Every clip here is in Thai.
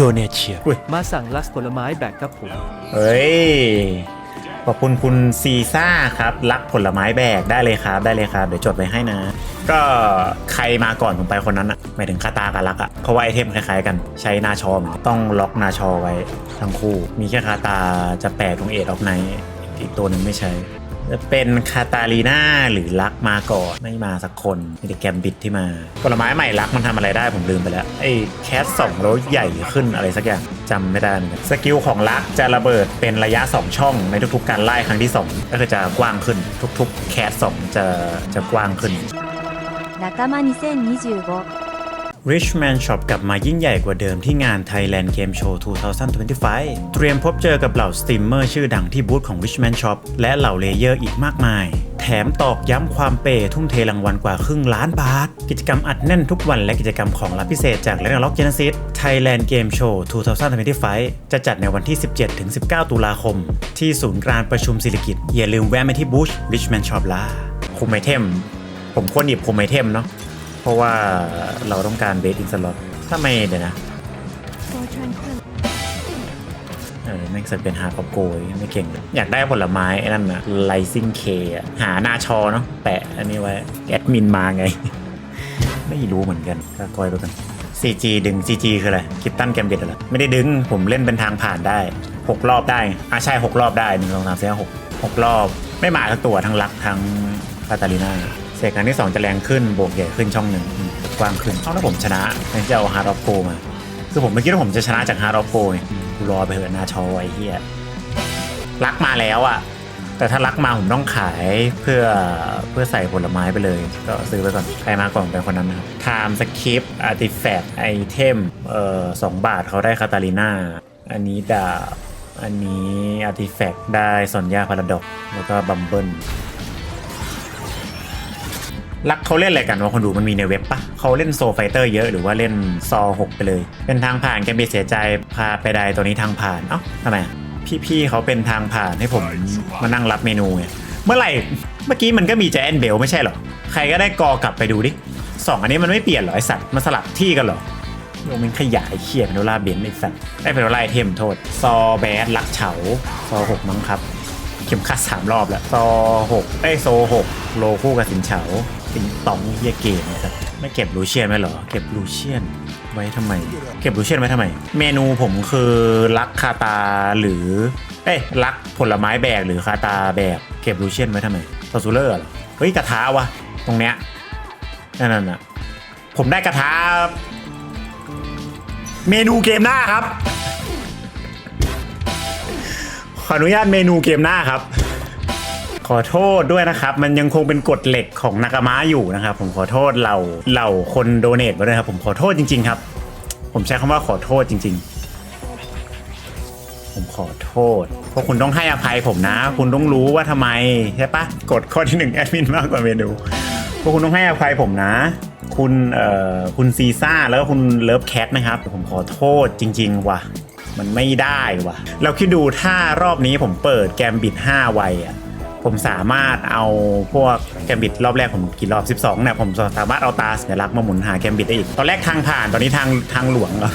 โดเนเชียอุ้ยมาสั่งลักผลไม้แบกครับผม เฮ้ย ขอบคุณคุณซีซ่าครับ รักผลไม้แบกได้เลยครับ ได้เลยครับ เดี๋ยวจดไว้ให้นะ ก็ใครมาก่อนผมไปคนนั้นอะหมายถึงคาตากับรักอะเพราะว่าไอเทมคล้ายๆกัน ใช้นาชอมอนต้องล็อกนาชอไว้ทั้งคู่ มีแค่คาตาจะแปลกตรงเอ็ดออฟไนอีกตัวหนึ่งไม่ใช้ จะเป็นคาตาลีนาหรือลักมาก่อนไม่มาสักคนมีแต่แกมบิดที่มา ผลไม้ใหม่ลักมันทำอะไรได้ผมลืมไปแล้วไอ้แคสสองแล้วใหญ่ขึ้นอะไรสักอย่างจำไม่ได้เหมือนกันสกิลของลักจะระเบิดเป็นระยะ 2 ช่องในทุกๆการไล่ครั้งที่ 2 ก็คือจะกว้างขึ้นทุก ๆ แคสสองจะจะกว้างขึ้น仲間2025 Richman Shop กลับมายิ่งใหญ่กว่าเดิมที่งาน Thailand Game Show 2025 เตรียมพบเจอกับเหล่าสตรีมเมอร์ชื่อดังที่บูธของ Richman Shop และเหล่าเลเยอร์อีกมากมาย แถมตอกย้ำความเปย์ทุ่มเทรางวัลกว่าครึ่งล้านบาท กิจกรรมอัดแน่นทุกวันและกิจกรรมของรับพิเศษจาก l e g e n d Lock Genesis Thailand Game Show 2025 จะจัดในวันที่ 17-19 ตุลาคม ที่ศูนย์การประชุมศิริกิตอย่าลืมแวะไปที่บูธ Richman Shop ล่ะคุมไอเทม ผมควรหยิบคุมไอเทมเนาะ เพราะว่าเราต้องการเบสอินสล็อตถ้าไม่เดี๋ยวนะเออแม่งเสร็จเป็นฮาร์ดคอปโกยไม่เก่ง อยากได้ผลไม้ไอ้นั่นอะไลซิงเคอะหาหน้าชอเนาะแปะอันนี้ไว้แอดมินมาไง ไม่รู้เหมือนกันก็คอยไปกัน CG ดึง CG คืออะไรคิปตันแกมบิดอะไรไม่ได้ดึงผมเล่นเป็นทางผ่านได้ 6 รอบได้อะใช่ 6 รอบได้หนึ่งสองสามสี่ห้าหกหกรอบ ไม่มาทั้งตัวทั้งลักทั้งคาตาลีน่า เสกครั้งที่ 2 จะแรงขึ้นโบกใหญ่ขึ้นช่องหนึ่งกว้างขึ้นเอาแล้วผมชนะแทนที่จะเอาฮาร์ดออฟโกมา คือผมไม่คิดว่าผมจะชนะจากฮาร์ดออฟโกกูรอไปเถอะนาชอไอ้เหี้ยลักมาแล้วอะแต่ถ้าลักมาผมต้องขายเพื่อเพื่อใส่ผลไม้ไปเลย ก็ซื้อไปก่อน ใครมาก่อนเป็นคนนั้นนะครับ Time Skip Artifact Item เอ่อสองบาทเขาได้คาตาลีนาอันนี้ดาบอันนี้ Artifact ได้ซอนยาพาราดอกแล้วก็บัมเบิล ลักเขาเล่นอะไรกันวะคนดูมันมีในเว็บปะเขาเล่นโซไฟเตอร์เยอะหรือว่าเล่นซอ6ไปเลย เป็นทางผ่านแกมีเสียใจพาไปได้ตัวนี้ทางผ่านเอ้าทำไมพี่ๆเขาเป็นทางผ่านให้ผมมานั่งรับเมนูไงเมื่อไหร่เมื่อกี้มันก็มีแจนเบลไม่ใช่หรอใครก็ได้กอกลับไปดูดิสองอันนี้มันไม่เปลี่ยนหรอไอสัตว์มันสลับที่กันหรอโยมันขยายเขียนโนล่าเบนไอสัตว์ได้เป็นโนล่าไอเทมโทษ ซอแบดลักเฉาซอหกมั้งครับ เข็มขัดสามรอบแล้ว ซอหกเอ้ยโซหกโลคู่กับสินเฉา สิงตองเฮียเกมนะครับไม่เก็บลูเชียนไหมเหรอ เก็บลูเชียนไว้ทำไม เก็บลูเชียนไว้ทำไม เมนูผมคือลักคาตาหรือ เอ้ยลักผลไม้แบกหรือคาตาแบกเก็บลูเชียนไว้ทำไมซอซูเลอร์เหรอเฮ้ยกระทะวะตรงเนี้ยนั่นน่ะผมได้กระทะเมนูเกมหน้าครับ ขออนุญาตเมนูเกมหน้าครับ ขอโทษด้วยนะครับ มันยังคงเป็นกฎเหล็กของนากามะอยู่นะครับ ผมขอโทษเราเราคนโดเนทมาด้วยครับ ผมขอโทษจริง ๆ ครับ ผมใช้คำว่าขอโทษจริง ๆ ผมขอโทษเพราะคุณต้องให้อภัยผมนะ คุณต้องรู้ว่าทำไมใช่ปะกฎข้อที่หนึ่งแอดมินมากกว่าเมนูเพราะคุณต้องให้อภัยผมนะ คุณเอ่อคุณซีซ่าแล้วก็คุณเลิฟแคทนะครับ ผมขอโทษจริง ๆ ว่ะ มันไม่ได้ว่ะ เราคิดดูถ้ารอบนี้ผมเปิดแกมบิด5ไวอะ ผมสามารถเอาพวกแกมบิดรอบแรกผมกี่รอบ 12เนี่ยผมสามารถเอาตาสัญลักษณ์มาหมุนหาแกมบิดได้อีก ตอนแรกทางผ่านตอนนี้ทางทางหลวงเหรอ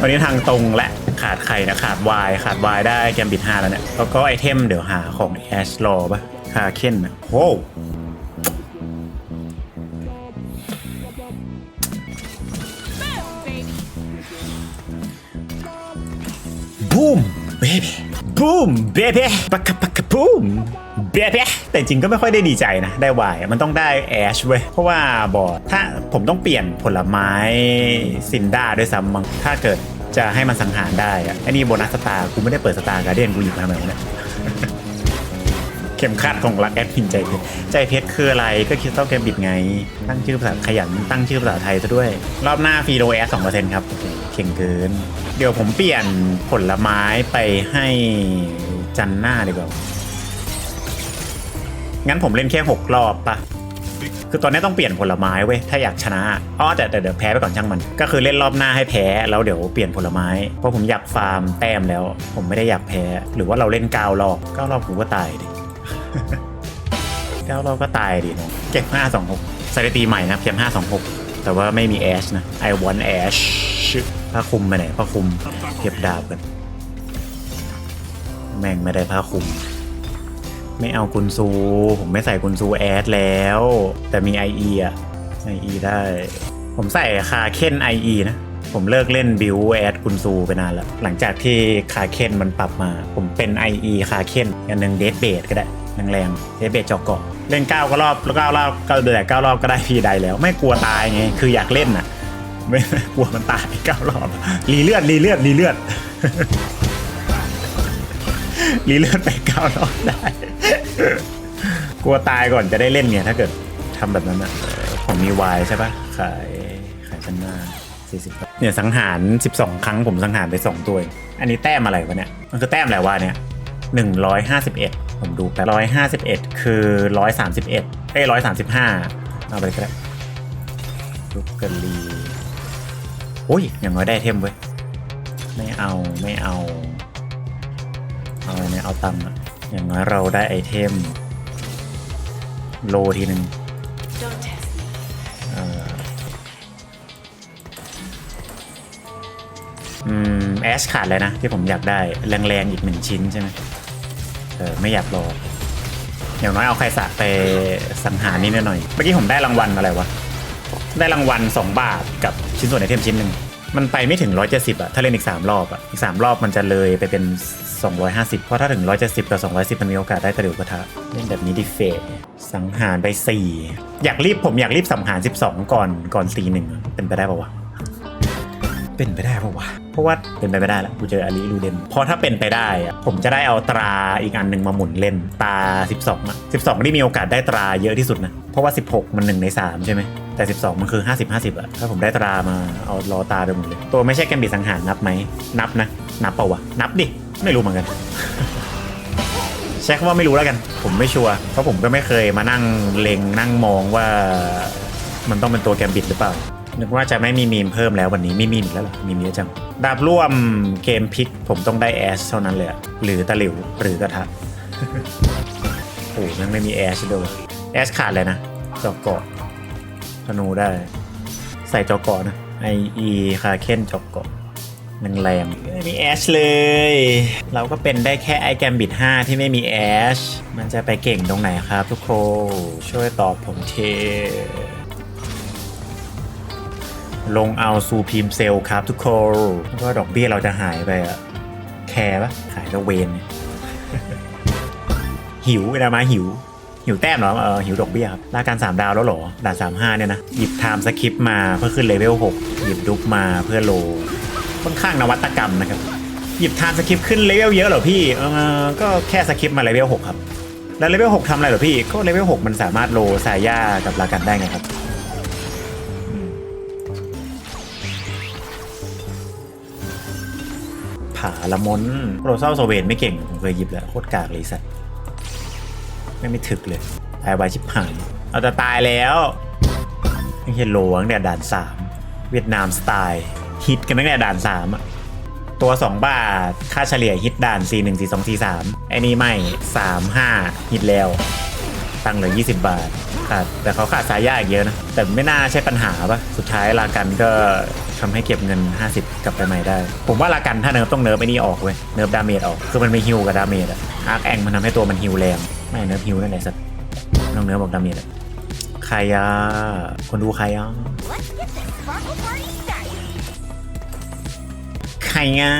ตอนนี้ทางตรงและขาดใครนะขาดวายขาดวายได้แกมบิด5แล้วเนี่ยแล้วก็ไอเทมเดี๋ยวหาของแอชรอปะคาเคนนะโว้บูมเบบี้ บูมเบบี้ปักกะปักกะบูมเบบี้แต่จริงก็ไม่ค่อยได้ดีใจนะ ได้วายมันต้องได้แอชเว้ย เพราะว่าบอดถ้าผมต้องเปลี่ยนผลไม้ซินด้าด้วยซ้ำมั้งถ้าเกิดจะให้มันสังหารได้อะไอ้นี่โบนัสสตาร์กูไม่ได้เปิดสตาร์การเดียนกูหยิบมาทำไมวะเนี่ย เข็มขัดของรักแอดมินใจเพชรใจเพชรคืออะไรก็คิดต้องแกมบิดไง ตั้งชื่อภาษาขยันตั้งชื่อภาษาไทยซะด้วย รอบหน้าฟรีโดแอสสองเปอร์เซ็นต์ครับเข่งเกิน เดี๋ยวผมเปลี่ยนผลไม้ไปให้จันหน้าดีกว่างั้นผมเล่นแค่6รอบปะคือตอนนี้ต้องเปลี่ยนผลไม้เว้ย ถ้าอยากชนะ อ๋อแต่แต่เดี๋ยวแพ้ไปก่อนช่างมัน ก็คือเล่นรอบหน้าให้แพ้แล้วเดี๋ยวเปลี่ยนผลไม้ เพราะผมอยากฟาร์มแต้มแล้ว ผมไม่ได้อยากแพ้ หรือว่าเราเล่นเก้ารอบเก้ารอบกูก็ตายดิ เก้ารอบก็ตายดิเนะเก็บห้าสถิติใหม่นะเพียงห้าสองหกแต่ว่าไม่มีแอชนะ I want Ash ผ้าคลุมไปไหนผ้าคลุมเก็บดาบกัน แม่งไม่ได้ผ้าคลุม ไม่เอากุนซู ผมไม่ใส่กุนซูแอดแล้ว แต่มี IE อะ IE ได้ ผมใส่คาเคน IE นะผมเลิกเล่นบิวแอดกุนซูไปนานแล้ว หลังจากที่คาเคนมันปรับมา ผมเป็น IE คาเคนอันหนึ่งเดทเบดก็ได้ แรงๆเดทเบดจอกเกาะเล่น9ก็รอบแล้ว9รอบก็เดือด9รอบก็ได้พีใดแล้ว ไม่กลัวตายไงคืออยากเล่นน่ะ ไม่กลัวมันตายเก้ารอบรีเลือดรีเลือดรีเลือดรีเลือดไปเก้ารอบได้ กลัวตายก่อนจะได้เล่นไงถ้าเกิดทำแบบนั้นอะผมมีวายใช่ปะขายขายพันหน้า40เนี่ยสังหาร 12 ครั้งผมสังหารไป 2 ตัวองอันนี้แต้มอะไรวะเนี่ย มันคือแต้มอะไรวะเนี่ย 151 ผมดูไป151คือ131เอ้ย135เอาไปก็ได้ลูกกะลีโอ้ยอย่างน้อยได้เทมเว้ย ไม่เอาไม่เอา เอาอะไรเนี่ยเอาตังค์อะอย่างน้อยเราได้ไอเทม โลทีหนึ่งเอออืม แอชขาดเลยนะ ที่ผมอยากได้ แรงๆ อีกหนึ่งชิ้นใช่ไหม เออไม่อยากรออย่างน้อยเอาใครสะไปสังหารนิดหน่อย เมื่อกี้ผมได้รางวัลอะไรวะ ได้รางวัล 2 บาทกับชิ้นส่วนไอเทมชิ้นหนึ่ง มันไปไม่ถึง 170อะถ้าเล่นอีก 3 รอบอะอีก 3 รอบมันจะเลยไปเป็น 250 เพราะถ้าถึง 170 กับ 210 มันมีโอกาสได้ตะหลิวกระทะ เล่นแบบนี้ดิเฟตสังหารไป 4 อยากรีบผมอยากรีบสังหาร 12 ก่อนก่อนตีหนึ่งเป็นไปได้ปะวะ เป็นไปได้ปะวะ เพราะว่าเป็นไปไม่ได้ละกูเจออาลีลูเดนเพราะถ้าเป็นไปได้อะผมจะได้เอาตราอีกอันหนึ่งมาหมุนเล่นตา 12อะ12นี่มีโอกาสได้ตราเยอะที่สุดนะ เพราะว่า 16 มัน 1 ใน 3 ใช่ไหมแต่ 12 มันคือ 50 50อะถ้าผมได้ตรามาเอาล้อตาไปหมดเลย ตัวไม่ใช่แกมบิดสังหารนับไหมนับนะ นับเปล่าวะนับดิไม่รู้เหมือนกันใช้คำว่าไม่รู้แล้วกัน ผมไม่ชัวร์เพราะผมก็ไม่เคยมานั่งเลงนั่งมองว่ามันต้องเป็นตัวแกมบิดหรือเปล่า นึกว่าจะไม่มีมีมเพิ่มแล้ววันนี้ไม่มีอีกแล้วหรอมีมเยอะจัง ดาบร่วมเกมพิกผมต้องได้แอชเท่านั้นเลยหรือตะหลิวหรือกระทะโอ้ยังไม่มีแอชด้วยแอชขาดเลยนะจอกเกาะธนูได้ ใส่จอกเกาะนะไออีคาเคนจอกเกาะแรงไม่มีแอชเลย เราก็เป็นได้แค่ไอแกมบิด5ที่ไม่มีแอชมันจะไปเก่งตรงไหนครับทุกคนช่วยตอบผมเท ลงเอาซูพีมเซลครับทุกคนแล้วก็ดอกเบี้ยเราจะหายไปอะแคร์ปะขายตะเวนหิวเวลามาหิว หิวแต้มเหรอเออหิวดอกเบี้ยครับราการ 3 ดาวแล้วเหรอด่าน35เนี่ยนะ หยิบไทม์สคริปมาเพื่อขึ้นเลเวล6หยิบดุ๊กมาเพื่อโล ค่อนข้างนวัตกรรมนะครับหยิบไทม์สคริปขึ้นเลเวลเยอะเหรอพี่เออก็แค่สคริปมาเลเวล6ครับแล้วเลเวล6ทำอะไรเหรอพี่ก็เลเวล6มันสามารถโลสายากับลากันได้ไงครับ ละมนโรเซลโซเวนไม่เก่ง ผมเคยหยิบแล้วโคตรกากเลยสัตว์ไม่ไม่ถึกเลยตายไวชิบหายเอาจะตายแล้วไม่เห็นโลตั้งแต่ด่าน3เวียดนามสไตล์ฮิตกันตั้งแต่ด่าน3อะตัว 2 บาท ค่าเฉลี่ยฮิตด่าน 4 1 4 2 4 3ไอ้นี่ไม่ 3 5 ฮิตแล้ว ตังค์เหลือ 20 บาท ขาดแต่เขาขาดสายยาอีกเยอะนะ แต่ไม่น่าใช่ปัญหาปะสุดท้ายลากันก็ทำให้เก็บเงิน 50 กลับไปใหม่ได้ ผมว่าลากันถ้าเนิร์ฟต้องเนิร์ฟไอ้นี่ออกเว้ยเนิร์ฟดาเมจออก คือมันไม่ฮิวกับดาเมจอะอาร์คแองมันทำให้ตัวมันฮิวแรงไม่เนิร์ฟฮิวนั่นแหละสัตว์ไม่ต้องเนิร์ฟบอกดาเมจอะใครอะคนดูใครอะใครอะ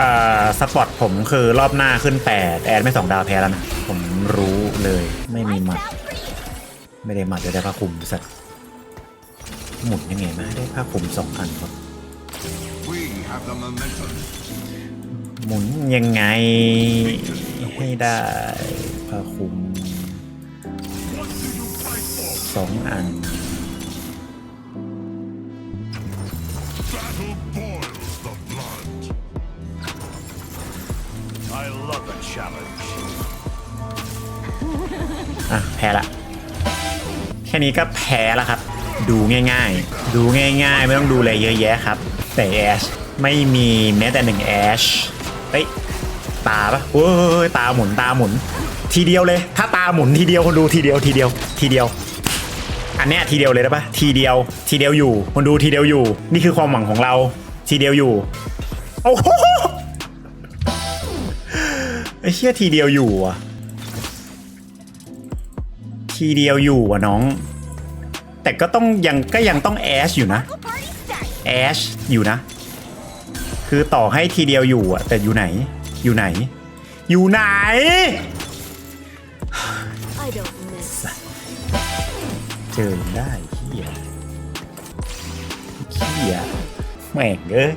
อ่าสปอตผมคือรอบหน้าขึ้น 8 แอดไม่สองดาวแพ้แล้วนะ ผมรู้เลยไม่มีหมัด ไม่ได้หมัดจะได้ผ้าคลุมสัตว์หมุนยังไงมาได้ผ้าคลุมสองอันครับ We have the momentum. หมุนยังไงให้ได้ผ้าคลุมสองอัน Battle boils the blood. I love a challenge. อะแพ้ละแค่นี้ก็แพ้แล้วครับ ดูง่ายๆ ดูง่ายๆ ไม่ต้องดูอะไรเยอะแยะครับ แต่แอชไม่มีแม้แต่หนึ่งแอชเฮ้ยตาปะโอ้ยตาหมุนตาหมุน ทีเดียวเลย ถ้าตาหมุนทีเดียวคนดูทีเดียวทีเดียว ทีเดียว อันเนี้ยทีเดียวเลยได้ปะทีเดียว ทีเดียวอยู่ คนดูทีเดียวอยู่ นี่คือความหวังของเรา ทีเดียวอยู่โอ้โหไอ้เชี่ยทีเดียวอยู่อะ ทีเดียวอยู่อะน้อง แต่ก็ต้องยังก็ยังต้องแอชอยู่นะแอชอยู่นะ คือต่อให้ทีเดียวอยู่อะแต่อยู่ไหน อยู่ไหน อยู่ไหนเจอได้เฮียเฮียแม่งเอ้ย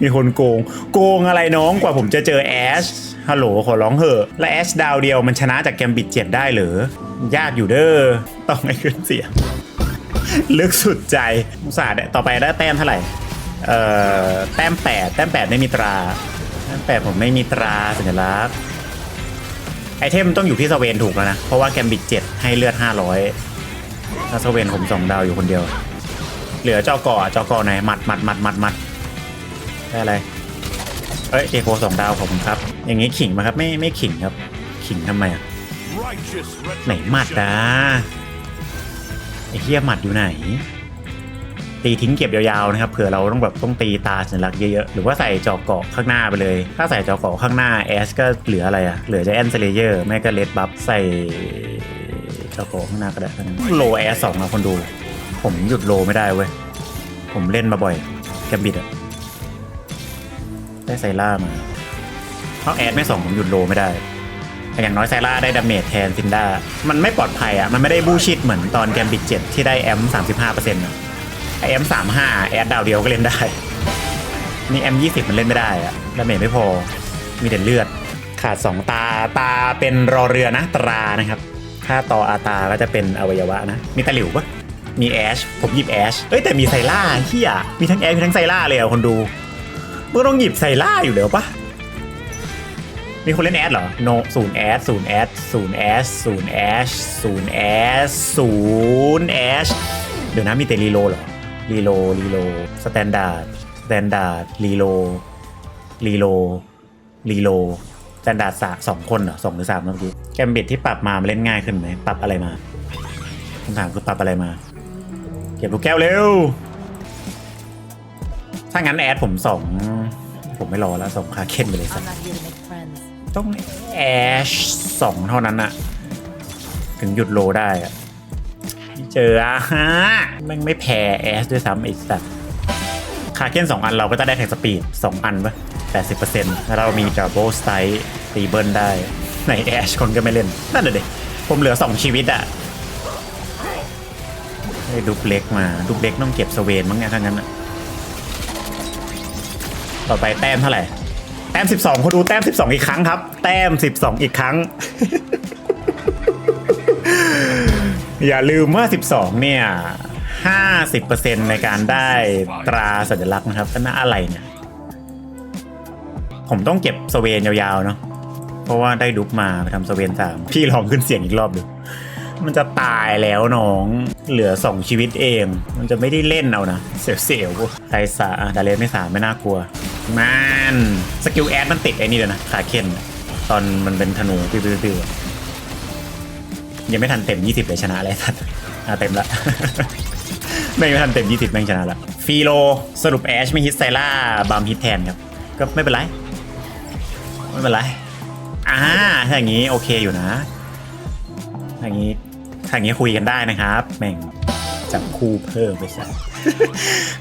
มีคนโกง โกงอะไรน้องกว่าผมจะเจอแอช ฮัลโหลขอร้องเหอะ และแอชดาวเดียวมันชนะจากแกมบิดเจ็ดได้เหรอยากอยู่เด้อต้องให้ขึ้นเสียงลึกสุดใจอุส่าห์ต่อไปได้แต้มเท่าไหร่ เอ่อ แต้มแปดแต้มแปดไม่มีตรา แต้มแปดผมไม่มีตราสัญลักษณ์ ไอเทมต้องอยู่ที่สเวนถูกแล้วนะ เพราะว่าแกมบิดเจ็ดให้เลือด500ถ้าสเวนผมสองดาวอยู่คนเดียว เหลือเจ้าก่อเจ้าก่อไหนหมัดหมัดหมัดหมัดหมัดได้อะไร เอ้ยเอโคสองดาวขอบคุณครับ อย่างงี้ขิงไหมาครับไม่ไม่ขิงครับ ขิงทำไมอะไหนหมัด retribution. อะไอ้เฮียหมัดอยู่ไหน ตีทิ้งเก็บยาวๆนะครับเผื่อเราต้องแบบต้องตีตาสัญลักษณ์เยอะๆหรือว่าใส่จอกเกาะข้างหน้าไปเลย ถ้าใส่จอกเกาะข้างหน้าแอสก็เหลืออะไรอะเหลือจะแอนเซเลเยอร์ไม่ก็เลดบัฟใส่จอกเกาะข้างหน้าก็ได้ทั้งนั้นโลแอสสองนะคนดู ผมหยุดโลไม่ได้เว้ยผมเล่นมาบ่อยแกมบิดอะได้ไซล่ามา เพราะแอดไม่ส่งผมหยุดโลไม่ได้แต่อย่างน้อยไซล่าได้ดาเมจแทนซินด้ามันไม่ปลอดภัยอะ มันไม่ได้บูชิดเหมือนตอนแกมบิดเจ็ดที่ได้แอมสามสิบห้าเปอร์เซ็นต์ไอแอมสามห้าแอดดาวเดียวก็เล่นได้ นี่แอมยี่สิบมันเล่นไม่ได้อะดาเมจไม่พอ มีแต่เลือด ขาดสองตา ตาเป็นรอเรือนะตรานะครับ ถ้าต่ออาตาก็จะเป็นอวัยวะนะ มีตะหลิวปะมีแอช ผมหยิบแอช เอ้ยแต่มีไซล่าเฮียมีทั้งแอชมีทั้งไซล่าเลยอะคนดูมึงต้องหยิบไซล่าอยู่เดี๋ยวปะ มีคนเล่นแอดเหรอโนศูนย์แอดศูนย์แอดศูนย์แอดศูนย์แอดศูนย์แอดศูนย์แอดเดี๋ยวนะมีแต่รีโลเหรอรีโลรีโลสแตนดาร์ดสแตนดาร์ดรีโลรีโลรีโลสแตนดาร์ดสามสองคนเหรอสองหรือสามเมื่อกี้แกมบิดที่ปรับมามันเล่นง่ายขึ้นไหมปรับอะไรมาคำถามคือปรับอะไรมา เก็บลูกแก้วเร็ว ถ้างั้นแอดผมสองผมไม่รอแล้วส่งคาเค้นไปเลยสัก ต้องแอชสองเท่านั้นอะถึงหยุดโลได้อะเจออะฮะแม่งไม่แพ้แอชด้วยซ้ำไอ้สัตว์คาเคนสองอันเราก็จะได้แท็กสปีดสองอันปะแปดสิบเปอร์เซ็นต์แล้วเรามีดับเบิลสไตล์ตีเบิลได้ในแอชคนก็ไม่เล่น นั่นแหละเด็ผมเหลือสองชีวิตอะได้ดุกเล็กมาดุกเล็กต้องเก็บสเวนมั้งเนี่ยถ้างั้นอะต่อไปแต้มเท่าไหร่ แต้ม 12เขาดูแต้ม 12 อีกครั้งครับ แต้ม 12 อีกครั้ง อย่าลืมว่า 12 เนี่ย 50%ในการได้ตราสัญลักษณ์นะครับก็น่าอะไรเนี่ย ผมต้องเก็บสเวนยาวๆเนาะเพราะว่าได้ดุกมาไปทำสเวนสามพี่ลองขึ้นเสียงอีกรอบดู มันจะตายแล้วน้อง เหลือ 2 ชีวิตเอง มันจะไม่ได้เล่นเอานะ เสียวๆใครสาดาเลนไม่สาไม่น่ากลัว มันสกิลแอดมันติดไอ้นี่เลยนะ ขาเคนตอนมันเป็นธนูปิ้วๆยังไม่ทันเต็ม 20 เลยชนะเลยทัดอะเต็มละไม่ทันเต็ม 20 แม่งชนะละฟีโลสรุปแอชไม่ฮิตไซล่าบามฮิตแทนครับ ก็ไม่เป็นไร ไม่เป็นไรอ่าถ้าอย่างนี้โอเคอยู่นะอย่างนี้ ถ้าอย่างนี้คุยกันได้นะครับ แม่งจับคู่เพิ่มไปซะ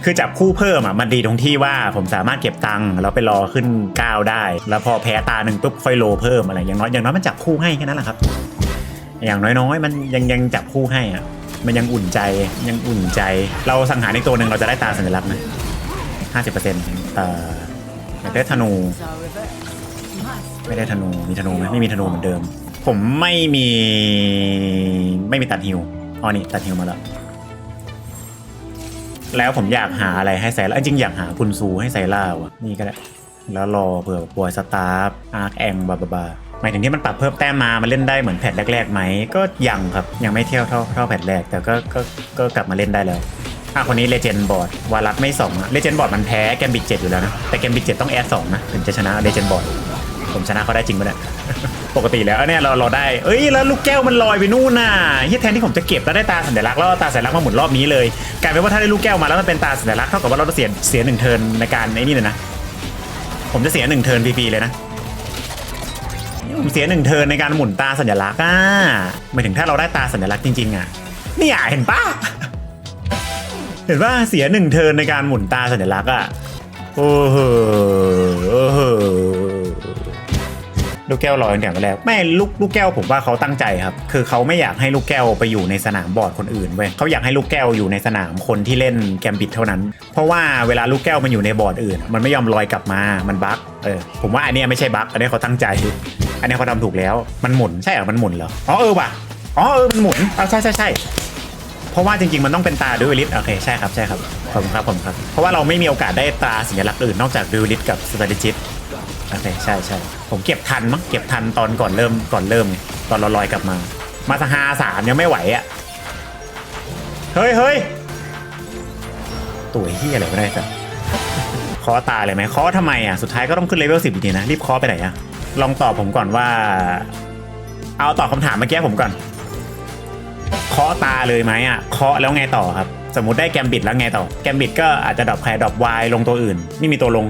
คือจับคู่เพิ่มอะมันดีตรงที่ว่าผมสามารถเก็บตังค์แล้วไปรอขึ้นก้าวได้ แล้วพอแพ้ตาหนึ่งปุ๊บค่อยโลเพิ่มอะไรอย่างน้อยอย่างน้อยมันจับคู่ให้แค่นั้นแหละครับ อย่างน้อยๆ มันยังยังจับคู่ให้อะมันยังอุ่นใจยังอุ่นใจ เราสังหารในตัวหนึ่งเราจะได้ตาสัญลักษณ์นะห้าสิบเปอร์เซ็นต์เอ่ออยากได้ธนู ไม่ได้ธนูมีธนูไหมไม่มีธนูเหมือนเดิม ผมไม่มีไม่มีตัดฮิวอ๋อนี่ตัดฮิวมาแล้ว แล้วผมอยากหาอะไรให้ไซล่าจริงอยากหาคุณซูให้ไซล่าวะนี่ก็ได้แล้วรอเผื่อบอยสตาร์ฟอาร์คแองบาบาบาหมายถึงที่มันปรับเพิ่มแต้มมามันเล่นได้เหมือนแพทแรกๆไหมก็ยังครับยังไม่เที่ยวเท่าเท่าแพทแรกแต่ก็ก็ก็กลับมาเล่นได้แล้วอะคนนี้เลเจนบอร์ดวารัตไม่สองอะเลเจนบอร์ดมันแพ้แกมบิกเจ็ดอยู่แล้วนะแต่แกมบิกเจ็ดต้องแอดสองนะถึงจะชนะเลเจนบอร์ด ผมชนะเขาได้จริงปะเนี่ย ปกติแล้วเนี่ยเราเราได้ เอ้ยแล้วลูกแก้วมันลอยไปนู่นน่ะเฮียแทนที่ผมจะเก็บแล้วได้ตาสัญลักษณ์แล้วตาสัญลักษณ์มาหมุนรอบนี้เลยกลายเป็นว่าถ้าได้ลูกแก้วมาแล้วมันเป็นตาสัญลักษณ์เท่ากับว่าเราเสียเสียหนึ่งเทิร์นในการไอ้นี่เลยนะ ผมจะเสียหนึ่งเทิร์นฟรีๆเลยนะผมเสียหนึ่งเทิร์นในการหมุนตาสัญลักษณ์อะหมายถึงถ้าเราได้ตาสัญลักษณ์จริงๆอะเนี่ยเห็นปะเห็นว่าเสียหนึ่งเทิร์นในการหมุนตาสัญลักษณ์อะโอ้โหโอ้โห ลูกแก้วลอยตั้งแต่แรกไม่ลูกลูกแก้วผมว่าเขาตั้งใจครับ คือเขาไม่อยากให้ลูกแก้วไปอยู่ในสนามบอร์ดคนอื่นเว้ยเขาอยากให้ลูกแก้วอยู่ในสนามคนที่เล่นแกมบิดเท่านั้น เพราะว่าเวลาลูกแก้วมันอยู่ในบอร์ดอื่น มันไม่ยอมลอยกลับมามันบั๊กเออผมว่าอันนี้ไม่ใช่บั๊กอันนี้เขาตั้งใจ อันนี้เขาทำถูกแล้วมันหมุนใช่เหรอมันหมุนเหรออ๋อเออว่ะอ๋อเออมันหมุนอ๋อใช่ใช่ใช่เพราะว่าจริงๆมันต้องเป็นตาดูลิสโอเคใช่ครับใช่ครับขอบคุณครับผมครับ เพราะว่าเราไม่มีโอกาสได้ตาสัญลักษณ์อื่นนอกจากดูลิสกับสตาร์จิต โอเคใช่ใช่ผมเก็บทันมั้งเก็บทันตอนก่อนเริ่มก่อนเริ่มไงตอนเราลอยกลับมา มาสหาสามยังไม่ไหวอะเฮ้ยเฮ้ยตัวเฮียอะไรไม่ได้สักคอตาเลยไหมคอทำไมอะสุดท้ายก็ต้องขึ้นเลเวลสิบดีนะรีบคอไปไหนอะลองตอบผมก่อนว่า เอาตอบคำถามเมื่อกี้ผมก่อนเคาะตาเลยไหมอะเคาะแล้วไงต่อครับ สมมติได้แกมบิดแล้วไงต่อ แกมบิดก็อาจจะดรอปใครดรอปวายลงตัวอื่นไม่มีตัวลง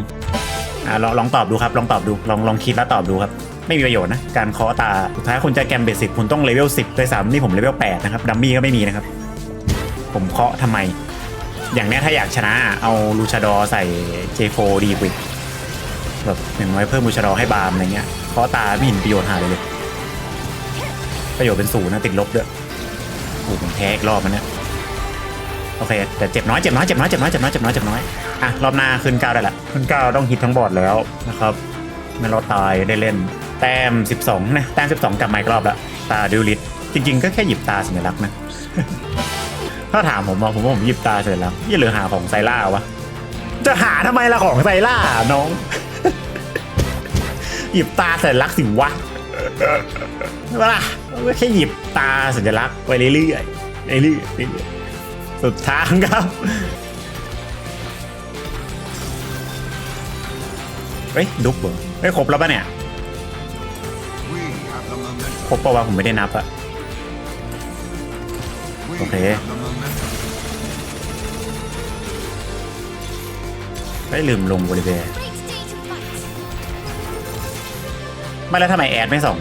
อ่าลองลองตอบดูครับ ลองตอบดู ลองลองคิดแล้วตอบดูครับ ไม่มีประโยชน์นะ การเคาะตา สุดท้ายคุณจะแกมเบสิกคุณต้องเลเวลสิบด้วยซ้ำนี่ผมเลเวลแปดนะครับ ดัมมี่ก็ไม่มีนะครับ ผมเคาะทำไม อย่างเนี้ยถ้าอยากชนะเอาลูชาดอใส่ J4 ดีกว่าแบบอย่างน้อยเพิ่มลูชาดอให้บาร์มอะไรเงี้ย เคาะตาไม่เห็นประโยชน์หาเลยเลย ประโยชน์เป็นศูนย์นะติดลบด้วยโอ้โหผมแพ้อีกรอบมันเนี่ย โอเค แต่เจ็บน้อย เจ็บน้อย เจ็บน้อย เจ็บน้อย เจ็บน้อย เจ็บน้อยเจ็บน้อย อะรอบหน้าขึ้นเก้าได้ละขึ้นเก้าต้องฮิตทั้งบอร์ดแล้วนะครับไม่รอดตายได้เล่น แต้ม 12 นะ แต้ม 12 กลับมาอีกรอบละตาดิวลิตจริง ๆ ก็แค่หยิบตาสัญลักษณ์นะ ถ้าถามผมว่าผมว่าผมหยิบตาสัญลักษณ์ยี่เหลือหาของไซล่าวะ จะหาทำไมล่ะของไซล่าน้อง หยิบตาสัญลักษณ์สิวะใช่ปะล่ะก็แค่หยิบตาสัญลักษณ์ไปเรื่อยๆเรื่อยๆเรื่อยๆสุดทางครับ เฮ้ยดุ๊กเหรอไม่ครบแล้วปะเนี่ยครบปะวะผมไม่ได้นับอะ We Okay. have the momentum. ไม่ลืมลงบริเวณไม่แล้วทำไมแอดไม่ส่ง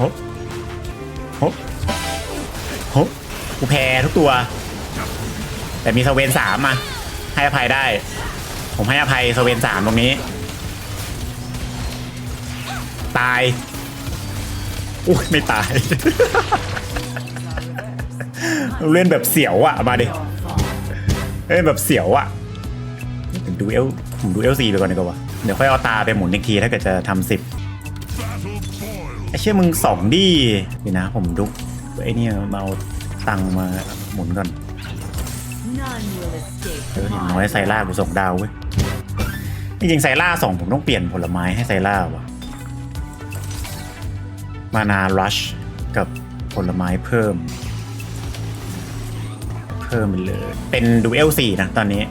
ฮบฮบฮบกูแพ้ทุกตัว แต่มีสเวนสามมาให้อภัยได้ ผมให้อภัยสเวนสามตรงนี้ ตายอุ้ยไม่ตาย เล่นแบบเสียวอะมาดิเล่นแบบเสียวอะผมดูเอลผมดูเอลซีไปก่อนดีกว่าเดี๋ยวค่อยเอาตาไปหมุนอีกทีถ้าเกิดจะทำสิบไอ้เชี่ยมึงสองดิเดี๋ยวนะผมดุกไอ้นี่มาเอาตังมาหมุนก่อน เอออย่างน้อยไซล่ากูส่งดาวเว้ยจริงๆไซล่าส่งผมต้องเปลี่ยนผลไม้ให้ไซล่าว่ะ มานารัชกับผลไม้เพิ่ม เพิ่มไปเลย เป็นดูเอลสี่นะตอนนี้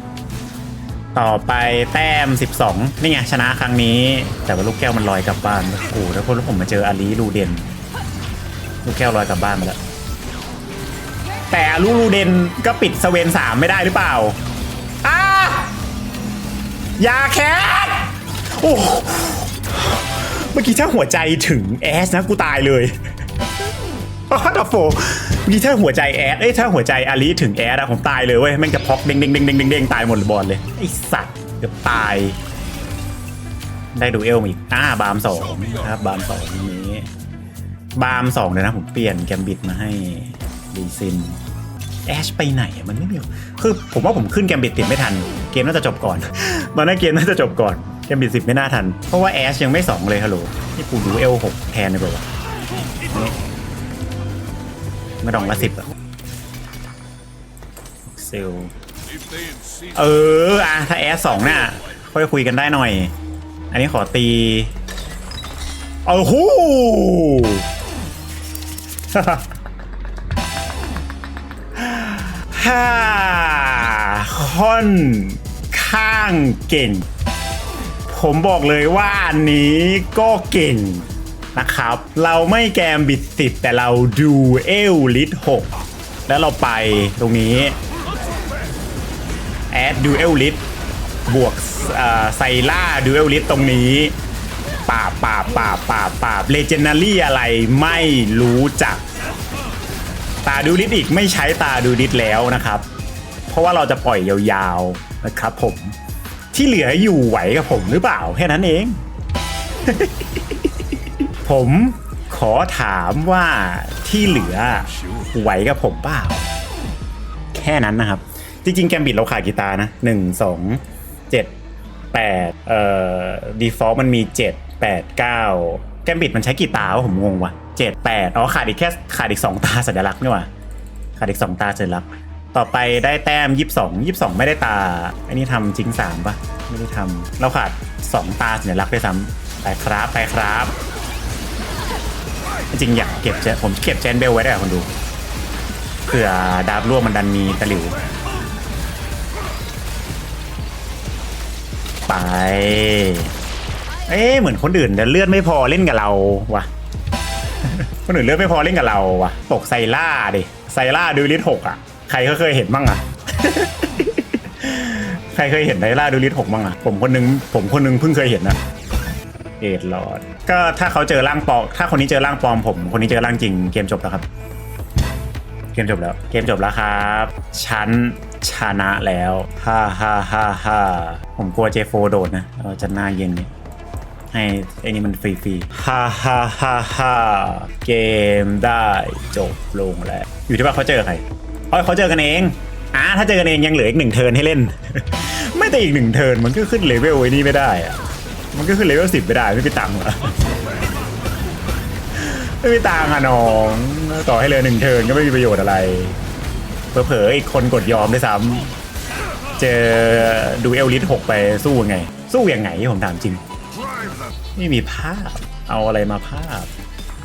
ต่อไปแต้ม 12 นี่ไง ชนะครั้งนี้ แต่ว่าลูกแก้วมันลอยกลับบ้านโอ้โหแล้วคนผมมาเจออาลีลูเดน ลูกแก้วลอยกลับบ้านมาแล้ว แต่ลูลูเดนก็ปิดสเวนสามไม่ได้หรือเปล่าอ้ายาแคทโอ้เมื่อกี้ถ้าหัวใจถึงแอสนะกูตายเลยออดับโฟเมื่อกี้ถ้าหัวใจแอสเอ้ยถ้าหัวใจอาลีถึงแอสอะผมตายเลยเว้ยแม่งจะพอกเด้งเด้งเด้งเด้งเด้งตายหมดบอลเลยไอสัตว์เกือบตาย ได้ดูเอลมาอีกอ่าบาร์มสองนะครับบาร์มสองนี้บาร์มสองเลยนะผมเปลี่ยนแกมบิดมาให้ ดีซินแอชไปไหนอะมันไม่มีคือผมว่าผมขึ้นแกมบิดติดไม่ทัน เกมน่าจะจบก่อนตอนนั้นเกมน่าจะจบก่อนแกมบิดสิบไม่น่าทัน เพราะว่าแอชยังไม่สองเลยฮัลโหลนี่กูดูเอลหกแทนเลยเปล่าวะนี่มาดองละสิบอะเซลเอออะถ้าแอสสองน่ะค่อยคุยกันได้หน่อย อันนี้ขอตีโอ้โหาคอนข้างเก่ง ผมบอกเลยว่าอันนี้ก็เก่งนะครับ เราไม่แกมบิดติดแต่เราดูเอลลิท6แล้วเราไปตรงนี้แอดดูเอลลิทบวกไซล่าดูเอลลิทตรงนี้ปราบปราบปราบปราบปราบเลเจนดารี่อะไรไม่รู้จัก ตาดูดิดอีกไม่ใช้ตาดูดิดแล้วนะครับ เพราะว่าเราจะปล่อยยาวๆนะครับผมที่เหลืออยู่ไหวกับผมหรือเปล่าแค่นั้นเอง ผมขอถามว่าที่เหลือไหวกับผมเปล่า แค่นั้นนะครับ จริงๆ แกมบิดเราขาดกีตาร์นะหนึ่งสองเจ็ดแปดเอ่อดีฟอลต์มันมีเจ็ดแปดเก้าแกมบิดมันใช้กี่ตาวะผมงงว่ะ เจ็ดแปดอ๋อขาดอีกแค่ขาดอีกสองตาสัญลักษณ์นี่หว่าขาดอีกสองตาสัญลักษณ์ต่อไปได้แต้มยี่สิบสองยี่สิบสองไม่ได้ตา อันนี้ทำจริงสามปะไม่ได้ทำเราขาดสองตาสัญลักษณ์ด้วยซ้ำไปครับไปครับ จริงอยากเก็บเจผมเก็บเจนเบลไว้ได้วยคนดูเผื่อดาบร่วมมันดันมีตะหลิวไป เอ๊ะเหมือนคนอื่นแต่เลือดไม่พอเล่นกับเราวะ คนอื่นเลือดไม่พอเล่นกับเราวะตกไซล่าดิไซล่าดูลิทหกอะ ใครก็เคยเห็นบ้างอะ ใครเคยเห็นไซล่าดูลิทหกบ้างอะ ผมคนนึงผมคนนึงเพิ่งเคยเห็นนะเอ็ดลอดก็ถ้าเขาเจอร่างปลอมถ้าคนนี้เจอร่างปลอมผม คนนี้เจอร่างจริงเกมจบแล้วครับ เกมจบแล้ว เกมจบแล้วครับฉันชนะแล้วฮ่าฮ่าฮ่าฮ่าผมกลัวเจโฟโดดนะเราจะหน้าเย็นเนี่ย ให้ไอ้นี่มันฟรีฟรีฮ่าฮ่าฮ่าฮ่าเกมได้จบลงแล้ว อยู่ที่ว่าเขาเจอใครอ๋อเขาเจอกันเองอ่าถ้าเจอกันเองยังเหลืออีกหนึ่งเทิร์นให้เล่น ไม่แต่อีกหนึ่งเทิร์นมันก็ขึ้นเลเวลไอ้นี่ไม่ได้อะมันก็ขึ้นเลเวลสิบไม่ได้ไม่มีตังค์หรอไม่มีตังค์อะน้อง ต่อให้เหลยหนึ่งเทิร์นก็ไม่มีประโยชน์อะไรเผลอๆอีกคนกดยอมด้วยซ้ำเจอดูเอลลิทหกไปสู้ยังไง สู้ยังไงผมถามจริง ไม่มีภาพ เอาอะไรมาภาพ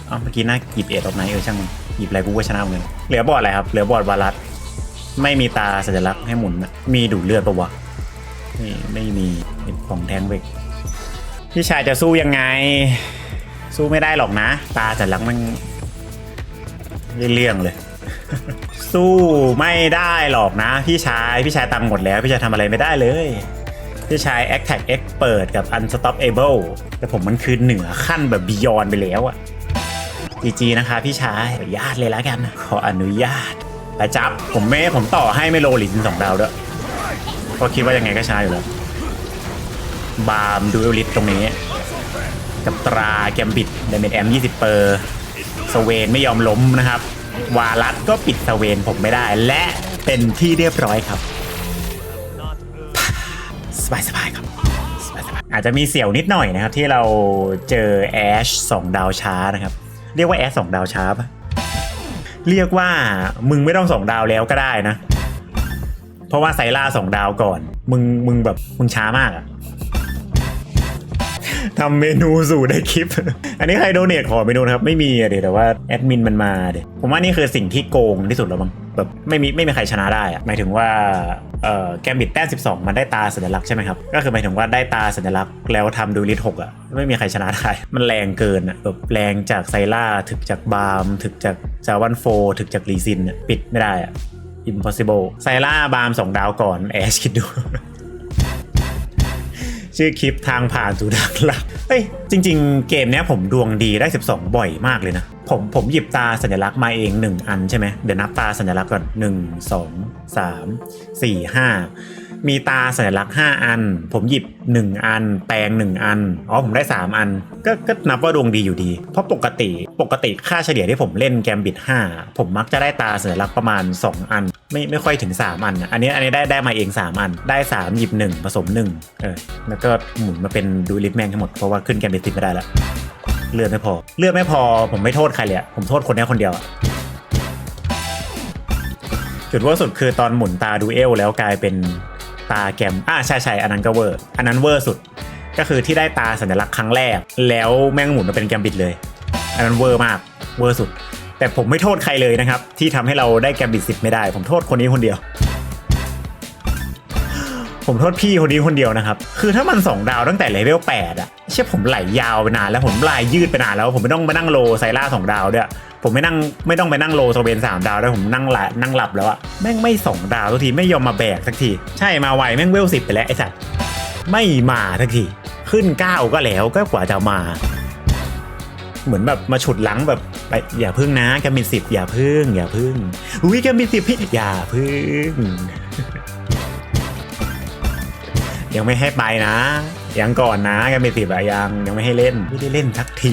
เอาเมื่อกี้น่าหยิบเอ็ดออกไหนเออช่างมันหยิบอะไรกูก็ชนะเหมือนเหลือบอดอะไรครับ เหลือบอดวารัสไม่มีตาสัญลักษณ์ให้หมุนนะมีดูดเลือดปะวะนี่ไม่มีเป็นของแทงเวกพี่ชายจะสู้ยังไง สู้ไม่ได้หรอกนะ ตาสัญลักษณ์มันเรื่องเลย สู้ไม่ได้หรอกนะ พี่ชายพี่ชายตังค์หมดแล้ว พี่ชายทำอะไรไม่ได้เลย พี่ชาย a c t a c Expert กับ Unstoppable แต่ผมมันคือเหนือขั้นแบบ Beyond ไปแล้วอะจีจีนะคะพี่ชายขออนุญาตเลยแล้วกันนะขออนุญาตไปจับผมไม่ผมต่อให้ไม่โลลินสองดาวด้วยเพราะคิดว่ายังไงก็ชนะอยู่แล้วบาร์มดูเอลิสตรงนี้ กับตราแกมบิดเดเมจแอม 20 เปอร์สเวนไม่ยอมล้มนะครับ วาลัสก็ปิดสเวนผมไม่ได้ และเป็นที่เรียบร้อยครับ สบายสบายๆครับสบายสบายๆอาจจะมีเสียวนิดหน่อยนะครับ ที่เราเจอแอชสองดาวช้านะครับ เรียกว่าแอชสองดาวช้าปะเรียกว่ามึงไม่ต้องสองดาวแล้วก็ได้นะ เพราะว่าไซล่าสองดาวก่อน มึงมึงแบบมึงช้ามากอะ ทำเมนูสู่ในคลิป อันนี้ใครโดเนทขอเมนูนะครับ ไม่มีอะเดี๋ยวแต่ว่าแอดมินมันมาเดี๋ยวผมว่านี่คือสิ่งที่โกงที่สุดแล้วมั้งแบบไม่มีไม่มีใครชนะได้อะหมายถึงว่าเอ่อแกมบิดแต้ม12 มันได้ตาสัญลักษณ์ใช่ไหมครับ ก็คือหมายถึงว่าได้ตาสัญลักษณ์แล้วทำดูลิทหกอะไม่มีใครชนะได้มันแรงเกินอะแบบแรงจากไซล่าถึกจากบาร์มถึกจากจาวันโฟถึกจากลีซินปิดไม่ได้อะ impossible ไซล่าบาร์มสองดาวก่อนแอชคิดดู ชื่อคลิปทางผ่านสู่ทางลักเฮ้ยจริง ๆ เกมเนี้ยผมดวงดีได้ 12 บ่อยมากเลยนะ ผมผมหยิบตาสัญลักษณ์มาเอง 1 อันใช่ไหมเดี๋ยวนับตาสัญลักษณ์ก่อน 1 2 3 4 5 มีตาสัญลักษณ์ 5 อัน ผมหยิบ 1 อัน แปลง 1 อัน อ๋อผมได้ 3 อัน ก็ก็นับว่าดวงดีอยู่ดี เพราะปกติปกติค่าเฉลี่ยที่ผมเล่นแกมบิด 5 ผมมักจะได้ตาสัญลักษณ์ประมาณ 2 อัน ไม่ไม่ค่อยถึง 3 อันนะอันนี้อันนี้ได้ได้มาเอง 3 อัน ได้ 3 หยิบ 1 ผสม1เออแล้วก็หมุนมาเป็นดูลิทแมงทั้งหมด เพราะว่าขึ้นแกมบิดติดไม่ได้ละเลือดไม่พอ เลือดไม่พอผมไม่โทษใครเลยอะผมโทษคนนี้คนเดียวจุดวอร์สุดคือตอนหมุนตาดูเอลแล้วกลายเป็นตาแกมอ่าใช่ใช่อันนั้นก็เวอร์อันนั้นเวอร์สุด ก็คือที่ได้ตาสัญลักษณ์ครั้งแรก แล้วแม่งหมุนมาเป็นแกมบิดเลย อันนั้นเวอร์มากเวอร์สุด แต่ผมไม่โทษใครเลยนะครับ ที่ทำให้เราได้แกมบิดสิบไม่ได้ ผมโทษคนนี้คนเดียว ผมโทษพี่คนนี้คนเดียวนะครับ คือถ้ามันสองดาวตั้งแต่เลเวล8อะเชื่อผมไหลยาวไปนานแล้วผมลายยืดไปนานแล้วผมไม่ต้องมานั่งโลไซล่าสองดาวด้วยผมไม่นั่งไม่ต้องไปนั่งโลโซเบนสามดาวด้วผมนั่งหละนั่งหลับแล้วอะแม่งไม่สองดาวสักทีไม่ยอมมาแบกสักทีใช่มาไวแม่งเวลสิบไปแล้วไอ้สัตว์ไม่มาสักทีขึ้นเก้าก็แล้วก็กว่าจะมา เหมือนแบบมาฉุดหลังแบบไปอย่าพึ่งนะแกมีสิบอย่าพึ่ง อย่าพึ่งอุ้ยแกมีสิบพี่อย่าพึ่ง ยังไม่ให้ไปนะ ยังก่อนนะแกมีสิบอะยังยังไม่ให้เล่นไม่ได้เล่นสักที